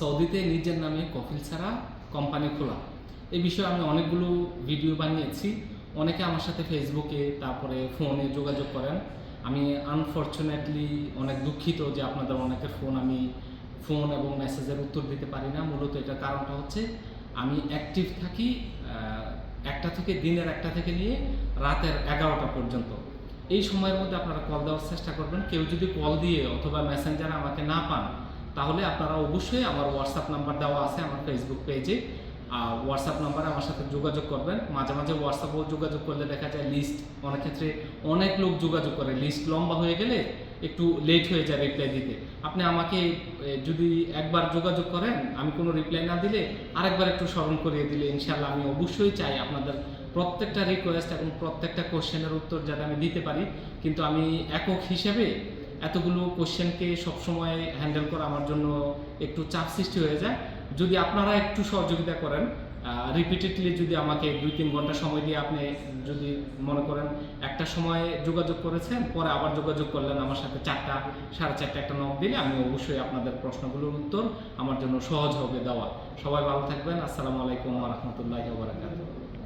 সৌদিতে নিজের নামে কফিল ছাড়া কোম্পানি খোলা। এই বিষয়ে আমি অনেকগুলো ভিডিও বানিয়েছি। অনেকে আমার সাথে ফেসবুকে তারপরে ফোনে যোগাযোগ করেন। আমি আনফর্চুনেটলি অনেক দুঃখিত যে আপনাদের অনেকের ফোন আমি ফোন এবং মেসেজের উত্তর দিতে পারি না। মূলত এটার কারণটা হচ্ছে আমি অ্যাক্টিভ থাকি একটা থেকে, দিনের একটা থেকে নিয়ে রাতের এগারোটা পর্যন্ত। এই সময়ের মধ্যে আপনারা কল দেওয়ার চেষ্টা করবেন। কেউ যদি কল দিয়ে অথবা মেসেঞ্জারে আমাকে না পান তাহলে আপনারা অবশ্যই আমার হোয়াটসঅ্যাপ নাম্বার দেওয়া আছে আমার ফেসবুক পেজে আর হোয়াটসঅ্যাপ নাম্বারে আমার সাথে যোগাযোগ করবেন। মাঝে মাঝে হোয়াটসঅ্যাপেও যোগাযোগ করলে দেখা যায় লিস্ট অনেক ক্ষেত্রে অনেক লোক যোগাযোগ করে। লিস্ট লম্বা হয়ে গেলে একটু লেট হয়ে যায় রিপ্লাই দিতে। আপনি আমাকে যদি একবার যোগাযোগ করেন, আমি কোনো রিপ্লাই না দিলে আরেকবার একটু স্মরণ করিয়ে দিলে ইনশাল্লাহ আমি অবশ্যই চাই আপনাদের প্রত্যেকটা রিকোয়েস্ট এবং প্রত্যেকটা কোশ্চেনের উত্তর যাতে আমি দিতে পারি। কিন্তু আমি একক হিসেবে এতগুলো কোশ্চেনকে সবসময় হ্যান্ডেল করা আমার জন্য একটু চাপ সৃষ্টি হয়ে যায়। যদি আপনারা একটু সহযোগিতা করেন রিপিটেডলি যদি আমাকে দুই তিন ঘণ্টা সময় দিয়ে আপনি যদি মনে করেন একটা সময় যোগাযোগ করেছেন, পরে আবার যোগাযোগ করলেন আমার সাথে চারটা, সাড়ে চারটা একটা নক দিলে আমি অবশ্যই আপনাদের প্রশ্নগুলোর উত্তর আমার জন্য সহজ হবে দেওয়া। সবাই ভালো থাকবেন। আসসালামু আলাইকুম রহমতুল্লাহ